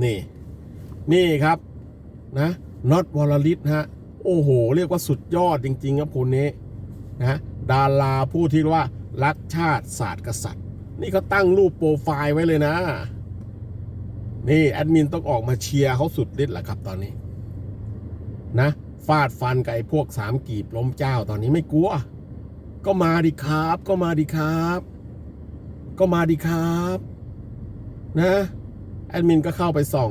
นี่ นี่ครับนะน็อตวอลลิตฮะ โอ้โห เรียกว่าสุดยอดจริง ๆ ครับคนนี้นะดาราผู้ที่ว่ารักชาติศาสตร์กษัตริย์ นี่เขาตั้งรูปโปรไฟล์ไว้เลยนะ นี่แอดมินต้องออกมาเชียร์เขาสุดฤทธิ์แหละครับตอนนี้ นะฟาดฟันกับไอ้พวกสามกีบล้มเจ้าตอนนี้ไม่กลัว ก็มาดิครับ ก็มาดิครับ ก็มาดิครับ นะ แอดมินก็เข้าไปส่อง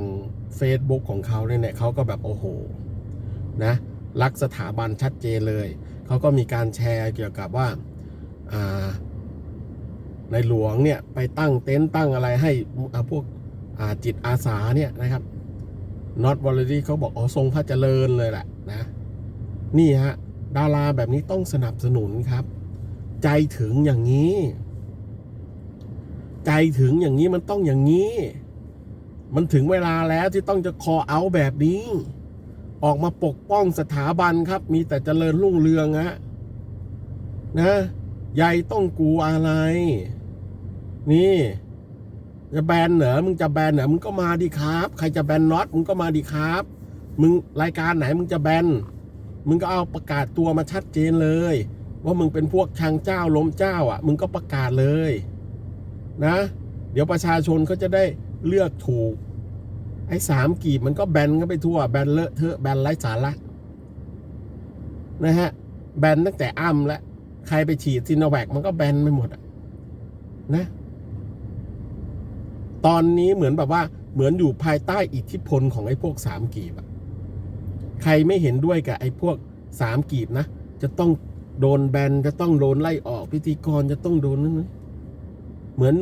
Facebook ของเขาเนี่ยเนี่ยเขาก็แบบโอ้โหนะรักสถาบันชัดเจนเลย เขาก็มีการแชร์เกี่ยวกับว่าในหลวงเนี่ยไปตั้งเต็นท์ตั้งอะไรให้พวกจิตอาสาเนี่ยนะครับน็อตวอลเลเขาบอกอ๋อทรงพระเจริญเลยแหละนะ นี่ฮะ ดาราแบบนี้ต้องสนับสนุนครับ ใจถึงอย่างนี้ ใจถึงอย่างนี้มันต้องอย่างนี้ มันถึงเวลาแล้วที่ต้องจะคอเอาแบบนี้ ออกมาปกป้องสถาบันครับ มีแต่เจริญรุ่งเรืองฮะนะใหญ่ต้องกลัวอะไร นี่ จะแบนเหรอมึงจะแบนเหรอมึงก็มาดิครับ ใครจะแบนน็อตมึงก็มาดิครับ มึงรายการไหนมึงจะแบนมึงก็เอาประกาศตัวมาชัดเจนเลย ว่ามึงเป็นพวกชังเจ้าล้มเจ้า อะ มึงก็ประกาศเลย นะ เดี๋ยวประชาชนเขาจะได้ เลือกถูก ไอ้สามกีบมันก็แบนกันไปทั่ว แบนเลอะเทอะแบนไร้สาระนะฮะ แบนตั้งแต่อ้ำแล้วใครไปฉีดซินแวคมันก็แบนไปหมดอะนะ ตอนนี้เหมือนแบบว่าเหมือนอยู่ภายใต้อิทธิพลของไอ้พวกสามกีบอะใครไม่เห็นด้วยกับไอ้พวกสามกีบนะ จะต้องโดนแบนจะต้องโดนไล่ออกพิธีกรจะต้องโดนนั่นเหมือน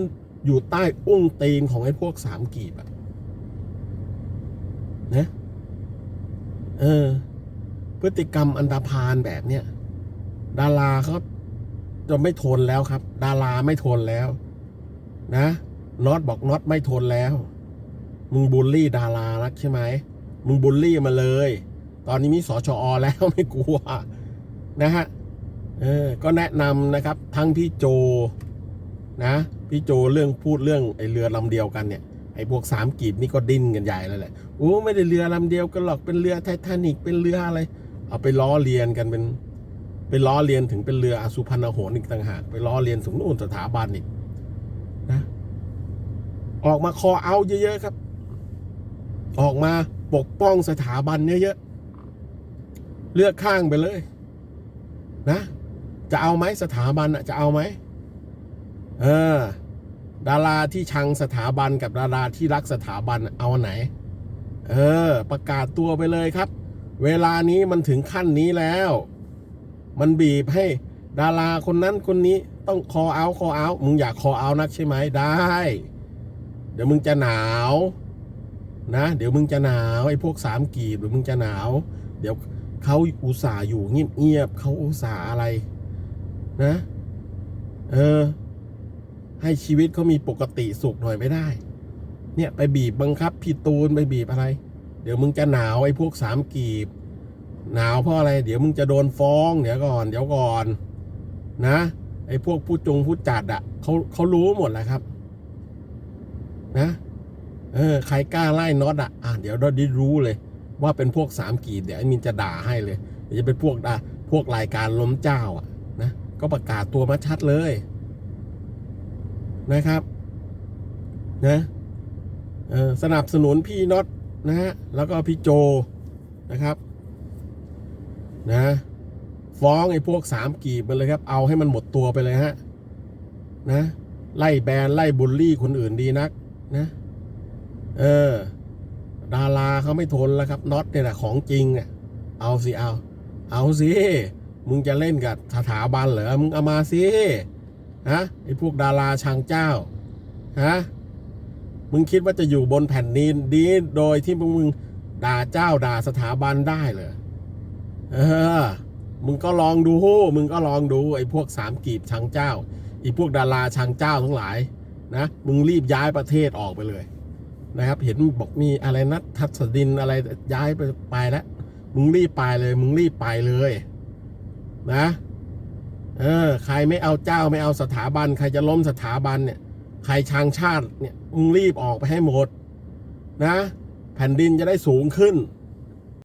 อยู่ใต้อุ้งตีนของไอ้พวกสามกีบอะนะเออ พฤติกรรมอันดาพานแบบเนี้ยดาราเขาจะไม่ทนแล้วครับ ดาราไม่ทนแล้ว นะน็อตบอกน็อตไม่ทนแล้ว มึงบูลลี่ดารานักใช่ไหมมึงบูลลี่มาเลย ตอนนี้มีสอชอแล้วไม่กลัวนะฮะเออก็แนะนำนะครับ ทั้งพี่โจ นะพี่โจเรื่องพูดเรื่องไอ้เรือลำเดียวกันเนี่ยไอ้พวกสามกีบนี่ก็ดิ้นกันใหญ่เลยแหละโอ้ไม่ได้เรือลำเดียวกันหรอกเป็นเรือไททานิกเป็นเรืออะไร เอาไปล้อเลียนกันเป็นไปล้อเลียนถึงเป็นเรืออสุพรรณหงส์อีกต่างหากไปล้อเลียนถึงนู่นสถาบันอีกนะออกมาคอเอาเยอะๆครับ ออกมาปกป้องสถาบันเยอะๆเลือกข้างไปเลย นะ จะเอาไหมสถาบันอะจะเอาไหม เออ ดาราที่ชังสถาบันกับดาราที่รักสถาบันเอาไหน เออ ประกาศตัวไปเลยครับ เวลานี้มันถึงขั้นนี้แล้ว มันบีบให้ดาราคนนั้นคนนี้ต้องคอเอาคอเอามึงอยากคอเอานักใช่ไหมได้ เดี๋ยวมึงจะหนาวนะ เดี๋ยวมึงจะหนาวไอ้พวกสามกีบเดี๋ยวมึงจะหนาว เดี๋ยวเขาอุตส่าห์อยู่เงียบๆเขาอุตส่าห์อะไร นะ เออ ให้ชีวิตเขามีปกติสุขหน่อยไม่ได้ เนี่ยไปบีบบังคับพี่ตูนไปบีบอะไร เดี๋ยวมึงจะหนาวไอ้พวกสามกีบ หนาวเพราะอะไร เดี๋ยวมึงจะโดนฟ้องเดี๋ยวก่อนเดี๋ยวก่อน นะ ไอ้พวกผู้จงผู้จัดอะ่ะเขาเขารู้หมดแหละครับ นะ เออใครกล้าไล่น็อตอะอะเดี๋ยวเราได้รู้เลย ว่าเป็นพวกสามกีบเดี๋ยวไอ้มินจะด่าให้เลยเดี๋ยวจะเป็นพวกด่าพวกรายการล้มเจ้าอะนะก็ประกาศตัวมาชัดเลย นะครับนะสนับสนุนพี่น็อตนะฮะแล้วก็พี่โจนะครับนะฟ้องไอ้พวกสามกีบมันเลยครับ เอาให้มันหมดตัวไปเลยฮะนะไล่แบนไล่บูลลี่คนอื่นดีนักนะ เออ ดาราเขาไม่ทนแล้วครับน็อตเนี่ยแหละของจริงอะเอาสิเอา เอาสิมึงจะเล่นกับสถาบันเหรอมึงเอามาสิ ฮะไอ้พวกดาราชางเจ้าฮะมึงคิดว่าจะอยู่บนแผ่นดินดีโดยที่มึงมึงด่าเจ้าด่าสถาบันได้เหรอเออ มึงก็ลองดูมึงก็ลองดูไอ้พวกสามกีบชังเจ้าไอ้พวกดาราชังเจ้าทั้งหลายนะมึงรีบย้ายประเทศออกไปเลยนะครับ เห็นบอกมีอะไรนะทัศดินอะไรย้ายไปไปแล้วมึงรีบไปเลย มึงรีบไปเลย นะ เออ ใครไม่เอาเจ้าไม่เอาสถาบัน ใครจะล้มสถาบันเนี่ย ใครชังชาติเนี่ยมึงรีบออกไปให้หมด นะ แผ่นดินจะได้สูงขึ้น